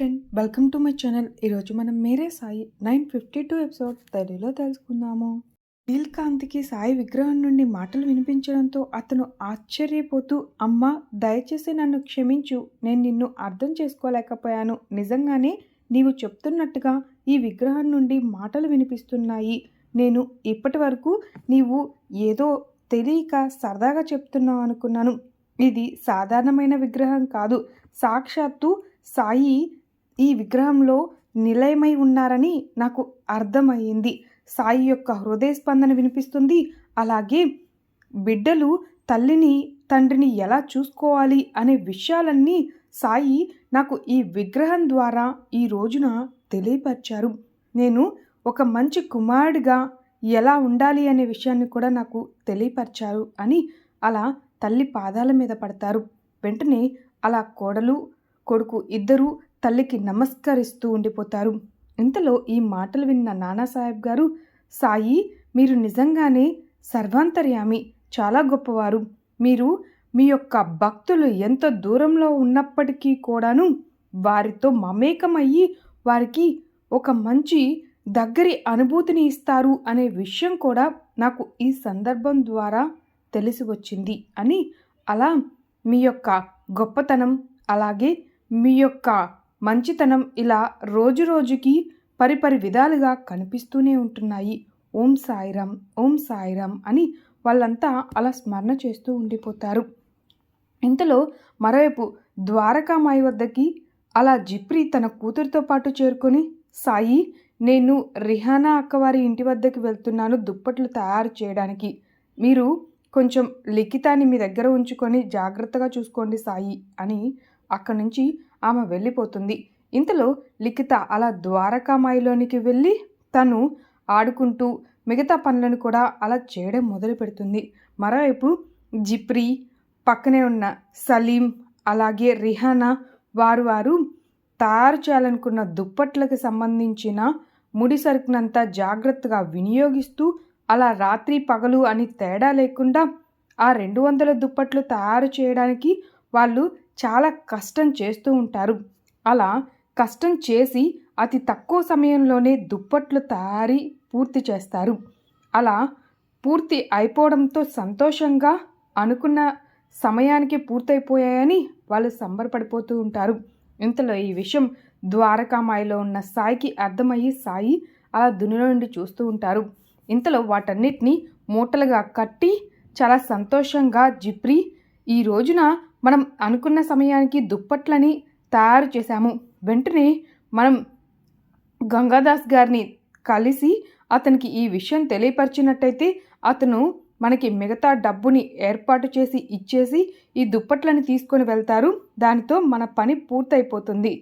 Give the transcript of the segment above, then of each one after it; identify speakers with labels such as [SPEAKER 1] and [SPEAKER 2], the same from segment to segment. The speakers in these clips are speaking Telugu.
[SPEAKER 1] Friend welcome to my channel. ఈరోజు మనం Mere Sai nine fifty two episode తెలుగులో తెలుసుకుందాము. నీల్కాంత్కి సాయి విగ్రహం నుండి మాటలు వినిపించడంతో అతను ఆశ్చర్యపోతూ అమ్మ దయచేసి నన్ను క్షమించు. నేను నిన్ను అర్థం చేసుకోలేకపోయాను. నిజంగానే నీవు చెప్తున్నట్టుగా ఈ విగ్రహం నుండి మాటలు వినిపిస్తున్నాయి. నేను ఇప్పటి వరకు నీవు ఏదో తెలియక సరదాగా చెప్తున్నావు అనుకున్నాను. ఇది సాధారణమైన విగ్రహం కాదు. సాక్షాత్తు సాయి ఈ విగ్రహంలో నిలయమై ఉన్నారని నాకు అర్థమయ్యింది. సాయి యొక్క హృదయ స్పందన వినిపిస్తుంది. అలాగే బిడ్డలు తల్లిని తండ్రిని ఎలా చూసుకోవాలి అనే విషయాలన్నీ సాయి నాకు ఈ విగ్రహం ద్వారా ఈ రోజున తెలియపరిచారు. నేను ఒక మంచి కుమారుడిగా ఎలా ఉండాలి అనే విషయాన్ని కూడా నాకు తెలియపరిచారు అని అలా తల్లి పాదాల మీద పడతారు. వెంటనే అలా కోడలు కొడుకు ఇద్దరూ తల్లికి నమస్కరిస్తూ ఉండిపోతారు. ఇంతలో ఈ మాటలు విన్న నానాసాహెబ్ గారు సాయి మీరు నిజంగానే సర్వాంతర్యామి చాలా గొప్పవారు. మీరు మీ యొక్క భక్తులు ఎంత దూరంలో ఉన్నప్పటికీ కూడాను వారితో మమేకమయ్యి వారికి ఒక మంచి దగ్గరి అనుభూతిని ఇస్తారు అనే విషయం కూడా నాకు ఈ సందర్భం ద్వారా తెలిసి వచ్చింది. అని అలా మీ యొక్క గొప్పతనం అలాగే మీ యొక్క మంచితనం ఇలా రోజు రోజుకి పరిపరి విధాలుగా కనిపిస్తూనే ఉంటున్నాయి. ఓం సాయిరామ్ ఓం సాయిరామ్ అని వాళ్ళంతా అలా స్మరణ చేస్తూ ఉండిపోతారు. ఇంతలో మరోవైపు ద్వారకామాయి వద్దకి అలా జిప్రి తన కూతురితో పాటు చేరుకొని సాయి నేను రిహానా అక్కవారి ఇంటి వద్దకు వెళ్తున్నాను దుప్పట్లు తయారు చేయడానికి. మీరు కొంచెం లిఖితాన్ని మీ దగ్గర ఉంచుకొని జాగ్రత్తగా చూసుకోండి సాయి అని అక్కడి నుంచి ఆమె వెళ్ళిపోతుంది. ఇంతలో లిఖిత అలా ద్వారకామాయిలోనికి వెళ్ళి తను ఆడుకుంటూ మిగతా పనులను కూడా అలా చేయడం మొదలు పెడుతుంది. మరోవైపు జిప్రి పక్కనే ఉన్న సలీం అలాగే రిహానా వారు వారు తయారు చేయాలనుకున్న దుప్పట్లకు సంబంధించిన ముడి సరుకునంతా జాగ్రత్తగా వినియోగిస్తూ అలా రాత్రి పగలు అని తేడా లేకుండా ఆ రెండు వందల దుప్పట్లు తయారు చేయడానికి వాళ్ళు చాలా కష్టం చేస్తూ ఉంటారు. అలా కష్టం చేసి అతి తక్కువ సమయంలోనే దుప్పట్లు తయారీ పూర్తి చేస్తారు. అలా పూర్తి అయిపోవడంతో సంతోషంగా అనుకున్న సమయానికి పూర్తయిపోయాయని వాళ్ళు సంబరపడిపోతూ ఉంటారు. ఇంతలో ఈ విషయం ద్వారకామాయిలో ఉన్న సాయికి అర్థమయ్యి సాయి అలా దునిలో నుండి చూస్తూ ఉంటారు. ఇంతలో వాటన్నిటిని మూటలుగా కట్టి చాలా సంతోషంగా జిప్రి ఈ రోజున మనం అనుకున్న సమయానికి దుప్పట్లని తయారు చేశాము. వెంటనే మనం గంగాదాస్ గారిని కలిసి అతనికి ఈ విషయం తెలియపరిచినట్టయితే అతను మనకి మిగతా డబ్బుని ఏర్పాటు చేసి ఇచ్చేసి ఈ దుప్పట్లను తీసుకొని వెళ్తారు. దానితో మన పని పూర్తయిపోతుంది.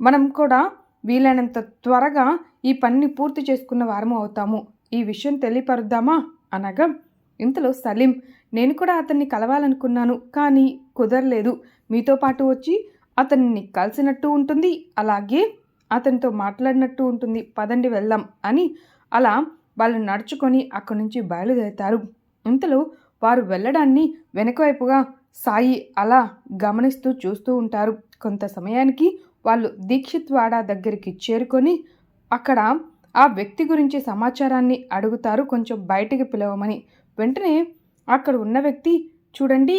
[SPEAKER 1] మనం కూడా వీలైనంత త్వరగా ఈ పనిని పూర్తి చేసుకున్న వారము అవుతాము. ఈ విషయం తెలియపరుద్దామా? అనగా ఇంతలో సలీం నేను కూడా అతన్ని కలవాలనుకున్నాను. కానీ కుదరలేదు. మీతో పాటు వచ్చి అతన్ని కలిసినట్టు ఉంటుంది. అలాగే అతనితో మాట్లాడినట్టు ఉంటుంది. పదండి వెళ్దాం అని అలా వాళ్ళు నడుచుకొని అక్కడి నుంచి బయలుదేరుతారు. ఇంతలో వారు వెళ్ళడాన్ని వెనకవైపుగా సాయి అలా గమనిస్తూ చూస్తూ ఉంటారు. కొంత సమయానికి వాళ్ళు దీక్షిత్ వాడా దగ్గరికి చేరుకొని అక్కడ ఆ వ్యక్తి గురించి సమాచారాన్ని అడుగుతారు. కొంచెం బయటికి పిలవమని. వెంటనే అక్కడ ఉన్న వ్యక్తి చూడండి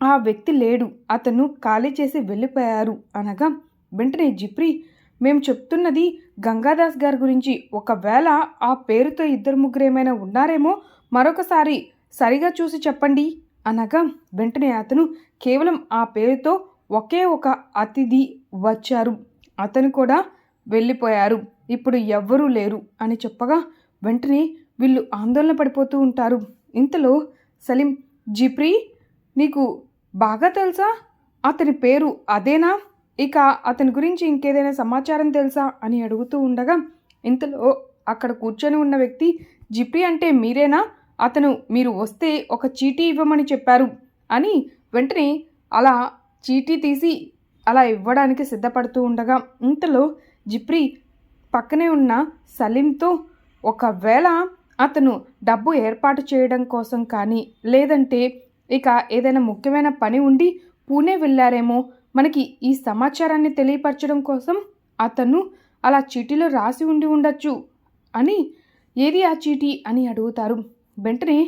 [SPEAKER 1] ఆ వ్యక్తి లేడు. అతను ఖాళీ చేసి వెళ్ళిపోయారు అనగా వెంటనే జిప్రి మేము చెప్తున్నది గంగాదాస్ గారి గురించి. ఒకవేళ ఆ పేరుతో ఇద్దరు ముగ్గురు ఏమైనా ఉన్నారేమో మరొకసారి సరిగా చూసి చెప్పండి. అనగా వెంటనే అతను కేవలం ఆ పేరుతో ఒకే ఒక అతిథి వచ్చారు. అతను కూడా వెళ్ళిపోయారు. ఇప్పుడు ఎవ్వరూ లేరు అని చెప్పగా వెంటనే వీళ్ళు ఆందోళన పడిపోతూ ఉంటారు. ఇంతలో సలీం జిప్రీ నీకు బాగా తెలుసా? అతని పేరు అదేనా? ఇక అతని గురించి ఇంకేదైనా సమాచారం తెలుసా? అని అడుగుతూ ఉండగా ఇంతలో అక్కడ కూర్చొని ఉన్న వ్యక్తి జిప్రీ అంటే మీరేనా? అతను మీరు వస్తే ఒక చీటీ ఇవ్వమని చెప్పారు అని వెంటనే అలా చీటీ తీసి అలా ఇవ్వడానికి సిద్ధపడుతూ ఉండగా ఇంతలో జిప్రీ పక్కనే ఉన్న సలీంతో ఒకవేళ అతను డబ్బు ఏర్పాటు చేయడం కోసం కానీ లేదంటే ఇక ఏదైనా ముఖ్యమైన పని ఉండి పూణే వెళ్ళారేమో మనకి ఈ సమాచారాన్ని తెలియపరచడం కోసం అతను అలా చీటీలో రాసి ఉండి ఉండొచ్చు అని ఏది ఆ చీటీ అని అడుగుతారు. వెంటనే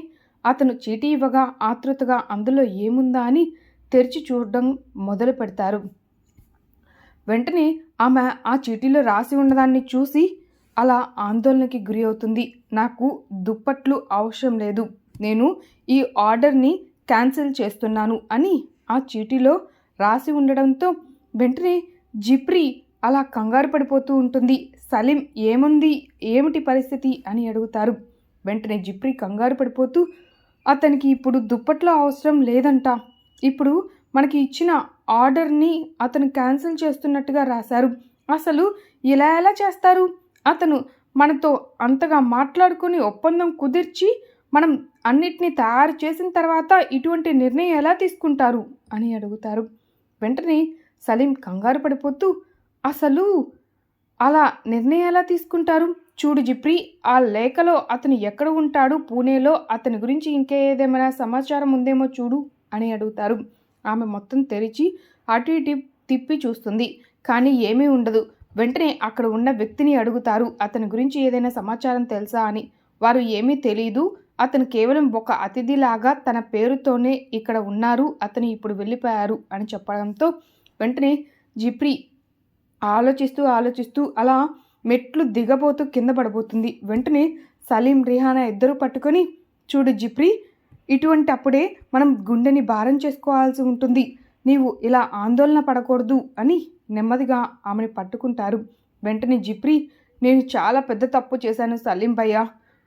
[SPEAKER 1] అతను చీటీ ఇవ్వగా ఆతృతగా అందులో ఏముందా అని తెరిచి చూడడం మొదలు పెడతారు. వెంటనే ఆమె ఆ చీటీలో రాసి ఉన్నదాన్ని చూసి అలా ఆందోళనకి గురి అవుతుంది. నాకు దుప్పట్లు అవసరం లేదు. నేను ఈ ఆర్డర్ని క్యాన్సిల్ చేస్తున్నాను అని ఆ చీటీలో రాసి ఉండడంతో వెంటనే జిప్రీ అలా కంగారు పడిపోతూ ఉంటుంది. సలీం ఏముంది? ఏమిటి పరిస్థితి? అని అడుగుతారు. వెంటనే జిప్రీ కంగారు పడిపోతూ అతనికి ఇప్పుడు దుప్పట్లో అవసరం లేదంట. ఇప్పుడు మనకి ఇచ్చిన ఆర్డర్ని అతను క్యాన్సిల్ చేస్తున్నట్టుగా రాశారు. అసలు ఇలా ఎలా చేస్తారు? అతను మనతో అంతగా మాట్లాడుకుని ఒప్పందం కుదిర్చి మనం అన్నిటినీ తయారు చేసిన తర్వాత ఇటువంటి నిర్ణయం ఎలా తీసుకుంటారు అని అడుగుతారు. వెంటనే సలీం కంగారు పడిపోతూ అసలు అలా నిర్ణయం ఎలా తీసుకుంటారు? చూడు జిప్రి ఆ లేఖలో అతను ఎక్కడ ఉంటాడు? పూణేలో అతని గురించి ఇంకేదేమైనా సమాచారం ఉందేమో చూడు అని అడుగుతారు. ఆమె మొత్తం తెరిచి అటు ఇటు తిప్పి చూస్తుంది. కానీ ఏమీ ఉండదు. వెంటనే అక్కడ ఉన్న వ్యక్తిని అడుగుతారు. అతని గురించి ఏదైనా సమాచారం తెలుసా? అని. వారు ఏమీ తెలియదు అతను కేవలం ఒక అతిథిలాగా తన పేరుతోనే ఇక్కడ ఉన్నారు అతను ఇప్పుడు వెళ్ళిపోయారు అని చెప్పడంతో వెంటనే జిప్రి ఆలోచిస్తూ ఆలోచిస్తూ అలా మెట్లు దిగబోతూ కింద పడబోతుంది. వెంటనే సలీం రిహానా ఇద్దరు పట్టుకొని చూడు జిప్రి ఇటువంటి అప్పుడే మనం గుండెని భారం చేసుకోవాల్సి ఉంటుంది. నీవు ఇలా ఆందోళన పడకూడదు అని నెమ్మదిగా ఆమెను పట్టుకుంటారు. వెంటనే జిప్రి నేను చాలా పెద్ద తప్పు చేశాను సలీం భయ్య.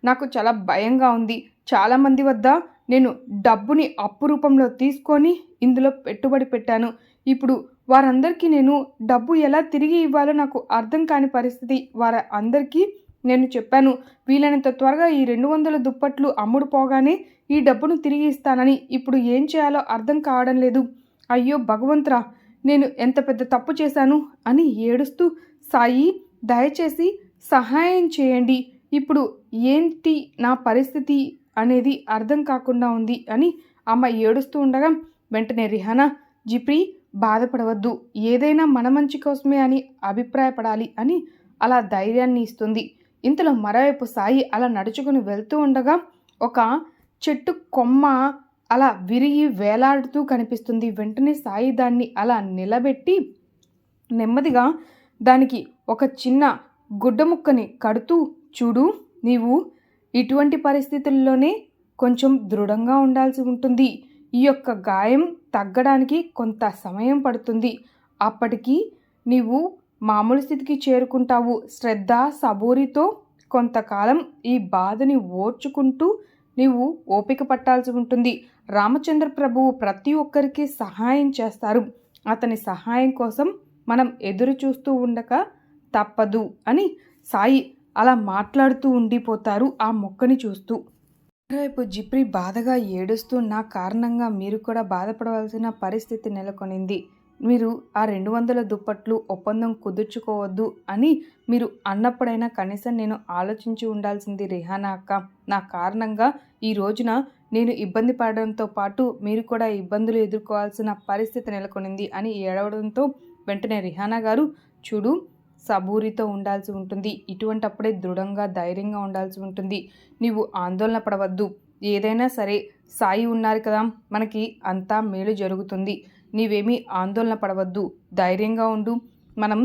[SPEAKER 1] నాకు చాలా భయంగా ఉంది. చాలామంది వద్ద నేను డబ్బుని అప్పు రూపంలో తీసుకొని ఇందులో పెట్టుబడి పెట్టాను. ఇప్పుడు వారందరికీ నేను డబ్బు ఎలా తిరిగి ఇవ్వాలో నాకు అర్థం కాని పరిస్థితి వారి అందరికీ నేను చెప్పాను. వీలైనంత త్వరగా ఈ రెండు వందల దుప్పట్లు అమ్ముడు పోగానే ఈ డబ్బును తిరిగి ఇస్తానని ఇప్పుడు ఏం చేయాలో అర్థం కావడం లేదు. అయ్యో భగవంతురా నేను ఎంత పెద్ద తప్పు చేశాను అని ఏడుస్తూ సాయి దయచేసి సహాయం చేయండి. ఇప్పుడు ఏంటి నా పరిస్థితి అనేది అర్థం కాకుండా ఉంది అని అమ్మ ఏడుస్తూ ఉండగా వెంటనే రిహానా జిప్రి బాధపడవద్దు. ఏదైనా మన మంచి కోసమే అని అభిప్రాయపడాలి అని అలా ధైర్యాన్ని ఇస్తుంది. ఇంతలో మరోవైపు సాయి అలా నడుచుకుని వెళ్తూ ఉండగా ఒక చెట్టు కొమ్మ అలా విరిగి వేలాడుతూ కనిపిస్తుంది. వెంటనే సాయి దాన్ని అలా నిలబెట్టి నెమ్మదిగా దానికి ఒక చిన్న గుడ్డ ముక్కని కడుతూ చూడు నీవు ఇటువంటి పరిస్థితుల్లోనే కొంచెం దృఢంగా ఉండాల్సి ఉంటుంది. ఈ యొక్క గాయం తగ్గడానికి కొంత సమయం పడుతుంది. అప్పటికి నీవు మామూలు స్థితికి చేరుకుంటావు. శ్రద్ధ సబూరితో కొంతకాలం ఈ బాధని ఓర్చుకుంటూ నీవు ఓపిక పట్టాల్సి ఉంటుంది. రామచంద్ర ప్రభువు ప్రతి ఒక్కరికి సహాయం చేస్తారు. అతని సహాయం కోసం మనం ఎదురు చూస్తూ ఉండక తప్పదు అని సాయి అలా మాట్లాడుతూ ఉండిపోతారు ఆ మొక్కని చూస్తూ. మరోవైపు జిప్రి బాధగా ఏడుస్తూ నా కారణంగా మీరు కూడా బాధపడవలసిన పరిస్థితి నెలకొనింది. మీరు ఆ రెండు వందల దుప్పట్లు ఒప్పందం కుదుర్చుకోవద్దు అని మీరు అన్నప్పుడైనా కనీసం నేను ఆలోచించి ఉండాల్సింది రిహానా అక్క. నా కారణంగా ఈ రోజున నేను ఇబ్బంది పడడంతో పాటు మీరు కూడా ఇబ్బందులు ఎదుర్కోవాల్సిన పరిస్థితి నెలకొనింది అని ఏడవడంతో వెంటనే రిహానా గారు చూడు సబూరితో ఉండాల్సి ఉంటుంది. ఇటువంటప్పుడే దృఢంగా ధైర్యంగా ఉండాల్సి ఉంటుంది. నీవు ఆందోళన పడవద్దు. ఏదైనా సరే సాయి ఉన్నారు కదా మనకి అంతా మేలు జరుగుతుంది. నీవేమీ ఆందోళన పడవద్దు. ధైర్యంగా ఉండు. మనం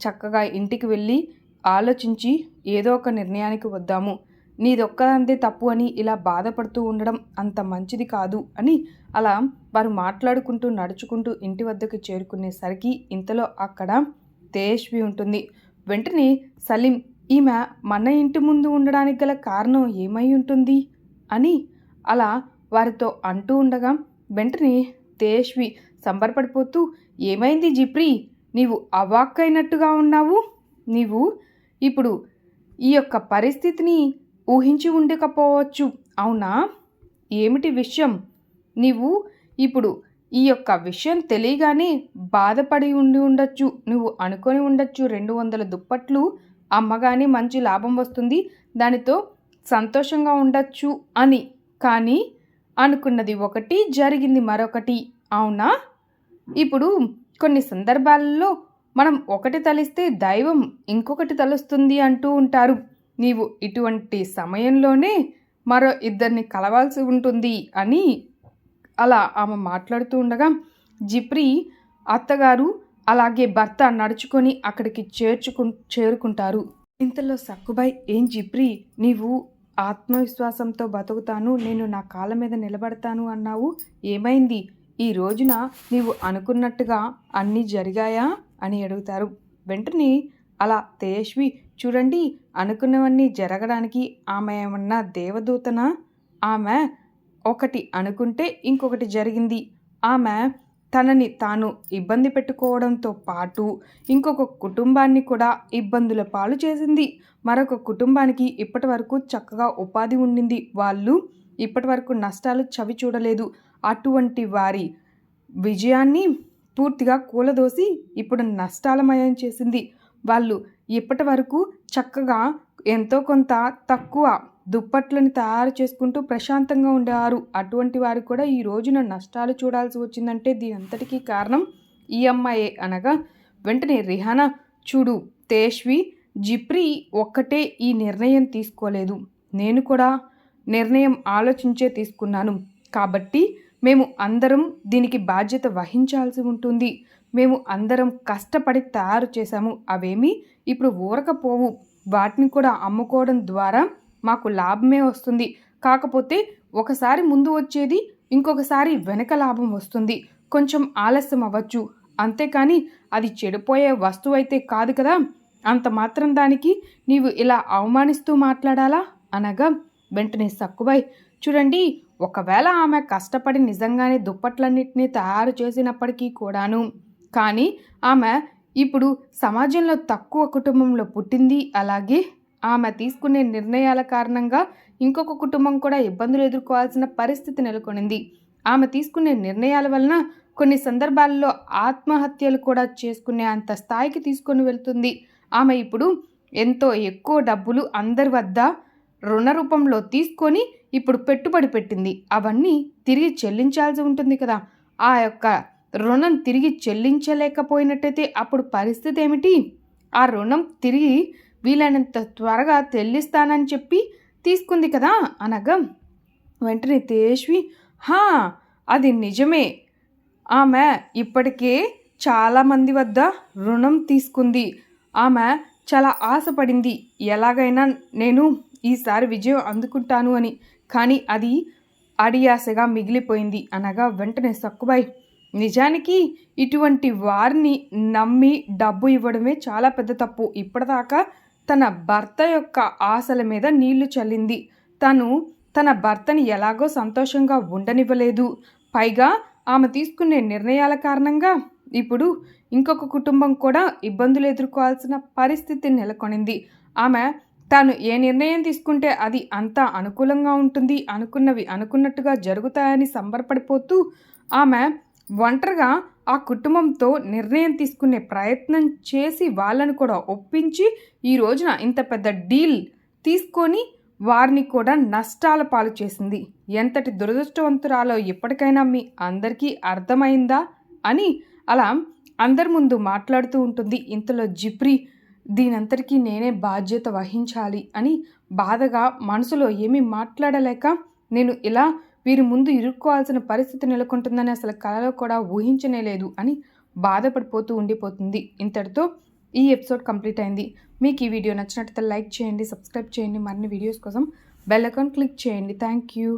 [SPEAKER 1] చక్కగా ఇంటికి వెళ్ళి ఆలోచించి ఏదో ఒక నిర్ణయానికి వద్దాము. నీదొక్కదంతే తప్పు అని ఇలా బాధపడుతూ ఉండడం అంత మంచిది కాదు అని అలా వారు మాట్లాడుకుంటూ నడుచుకుంటూ ఇంటి వద్దకు చేరుకునేసరికి ఇంతలో అక్కడ తేజ్వి ఉంటుంది. వెంటనే సలీం ఈమె మన ఇంటి ముందు ఉండడానికి గల కారణం ఏమై ఉంటుంది? అని అలా వారితో అంటూ ఉండగా వెంటనే తేజ్వి సంబరపడిపోతూ ఏమైంది జిప్రి? నీవు అవాక్కైనట్టుగా ఉన్నావు? నీవు ఇప్పుడు ఈ యొక్క పరిస్థితిని ఊహించి ఉండకపోవచ్చు. అవునా? ఏమిటి విషయం? నీవు ఇప్పుడు ఈ యొక్క విషయం తెలియగానే బాధపడి ఉండి ఉండొచ్చు. నువ్వు అనుకొని ఉండొచ్చు. రెండు వందల దుప్పట్లు అమ్మగానే మంచి లాభం వస్తుంది. దానితో సంతోషంగా ఉండొచ్చు అని. కానీ అనుకున్నది ఒకటి జరిగింది మరొకటి. అవునా? ఇప్పుడు కొన్ని సందర్భాలలో మనం ఒకటి తలిస్తే దైవం ఇంకొకటి తలుస్తుంది అంటూ ఉంటారు. నీవు ఇటువంటి సమయంలోనే మరో ఇద్దరిని కలవాల్సి ఉంటుంది అని అలా ఆమె మాట్లాడుతూ ఉండగా జిప్రి అత్తగారు అలాగే భర్త నడుచుకొని అక్కడికి చేర్చుకు చేరుకుంటారు. ఇంతలో సక్కుబాయ్ ఏం జిప్రి నీవు ఆత్మవిశ్వాసంతో బతుకుతాను నేను నా కాళ్ళ మీద నిలబడతాను అన్నావు. ఏమైంది? ఈ రోజున నీవు అనుకున్నట్టుగా అన్నీ జరిగాయా? అని అడుగుతారు. వెంటనే అలా తేజస్వి చూడండి అనుకున్నవన్నీ జరగడానికి ఆమె ఏమన్నా దేవదూతనా? ఆమె ఒకటి అనుకుంటే ఇంకొకటి జరిగింది. ఆమె తనని తాను ఇబ్బంది పెట్టుకోవడంతో పాటు ఇంకొక కుటుంబాన్ని కూడా ఇబ్బందుల పాలు చేసింది. మరొక కుటుంబానికి ఇప్పటి వరకు చక్కగా ఉపాధి ఉండింది. వాళ్ళు ఇప్పటి వరకు నష్టాలు చవి చూడలేదు. అటువంటి వారి విజయాన్ని పూర్తిగా కూలదోసి ఇప్పుడు నష్టాలమయం చేసింది. వాళ్ళు ఇప్పటి వరకు చక్కగా ఎంతో కొంత తక్కువ దుప్పట్లను తయారు చేసుకుంటూ ప్రశాంతంగా ఉండేవారు. అటువంటి వారు కూడా ఈ రోజున నష్టాలు చూడాల్సి వచ్చిందంటే దీని అంతటికీ కారణం ఈ అమ్మాయే అనగా వెంటనే రిహానా చూడు తేష్వి జిప్రి ఒక్కటే ఈ నిర్ణయం తీసుకోలేదు. నేను కూడా నిర్ణయం ఆలోచించే తీసుకున్నాను. కాబట్టి మేము అందరం దీనికి బాధ్యత వహించాల్సి ఉంటుంది. మేము అందరం కష్టపడి తయారు చేశాము. అవేమి ఇప్పుడు ఊరకపోవు. వాటిని కూడా అమ్ముకోవడం ద్వారా మాకు లాభమే వస్తుంది. కాకపోతే ఒకసారి ముందు వచ్చేది ఇంకొకసారి వెనక లాభం వస్తుంది. కొంచెం ఆలస్యం అవ్వచ్చు. అంతేకాని అది చెడిపోయే వస్తువు అయితే కాదు కదా. అంత మాత్రం దానికి నీవు ఇలా అవమానిస్తూ మాట్లాడాలా? అనగా వెంటనే సక్కుబాయ్ చూడండి ఒకవేళ ఆమె కష్టపడి నిజంగానే దుప్పట్లన్నింటినీ తయారు చేసినప్పటికీ కూడాను కానీ ఆమె ఇప్పుడు సమాజంలో తక్కువ కుటుంబంలో పుట్టింది అలాగే ఆమె తీసుకునే నిర్ణయాల కారణంగా ఇంకొక కుటుంబం కూడా ఇబ్బందులు ఎదుర్కోవాల్సిన పరిస్థితి నెలకొనింది. ఆమె తీసుకునే నిర్ణయాల వలన కొన్ని సందర్భాల్లో ఆత్మహత్యలు కూడా చేసుకునే అంత స్థాయికి తీసుకొని వెళ్తుంది. ఆమె ఇప్పుడు ఎంతో ఎక్కువ డబ్బులు అందరి వద్ద రుణ రూపంలో తీసుకొని ఇప్పుడు పెట్టుబడి పెట్టింది. అవన్నీ తిరిగి చెల్లించాల్సి ఉంటుంది కదా. ఆ యొక్క రుణం తిరిగి చెల్లించలేకపోయినట్టయితే అప్పుడు పరిస్థితి ఏమిటి? ఆ రుణం తిరిగి వీలైనంత త్వరగా తెల్లిస్తానని చెప్పి తీసుకుంది కదా అనగా. వెంటనే తేజ్వి హా అది నిజమే. ఆమె ఇప్పటికే చాలామంది వద్ద రుణం తీసుకుంది. ఆమె చాలా ఆశపడింది. ఎలాగైనా నేను ఈసారి విజయం అందుకుంటాను అని. కానీ అది అడియాసగా మిగిలిపోయింది అనగా వెంటనే సక్కుబాయి నిజానికి ఇటువంటి వారిని నమ్మి డబ్బు ఇవ్వడమే చాలా పెద్ద తప్పు. ఇప్పటిదాకా తన భర్త యొక్క ఆశల మీద నీళ్ళు చల్లింది. తను తన భర్తని ఎలాగో సంతోషంగా ఉండనివ్వలేదు. పైగా ఆమె తీసుకునే నిర్ణయాల కారణంగా ఇప్పుడు ఇంకొక కుటుంబం కూడా ఇబ్బందులు ఎదుర్కోవాల్సిన పరిస్థితి నెలకొనింది. ఆమె తాను ఏ నిర్ణయం తీసుకుంటే అది అంతా అనుకూలంగా ఉంటుంది అనుకున్నవి అనుకున్నట్టుగా జరుగుతాయని సంబరపడిపోతూ ఆమె ఒంటరిగా ఆ కుటుంబంతో నిర్ణయం తీసుకునే ప్రయత్నం చేసి వాళ్ళను కూడా ఒప్పించి ఈ రోజున ఇంత పెద్ద డీల్ తీసుకొని వారిని కూడా నష్టాల పాలు చేసింది. ఎంతటి దురదృష్టవంతురాలో ఎప్పటికైనా మీ అందరికీ అర్థమైందా? అని అలా అందరి ముందు మాట్లాడుతూ ఉంటుంది. ఇంతలో జిప్రి దీనంతటికీ నేనే బాధ్యత వహించాలి అని బాధగా మనసులో ఏమీ మాట్లాడలేక నేను ఇలా వీరి ముందు ఇరుక్కోవాల్సిన పరిస్థితి నెలకొంటుందని అసలు కలలో కూడా ఊహించనే లేదు అని బాధపడిపోతూ ఉండిపోతుంది. ఇంతటితో ఈ ఎపిసోడ్ కంప్లీట్ అయింది. మీకు ఈ వీడియో నచ్చినట్లయితే లైక్ చేయండి సబ్స్క్రైబ్ చేయండి. మరిన్ని వీడియోస్ కోసం బెల్ అకౌంట్ క్లిక్ చేయండి. Thank you.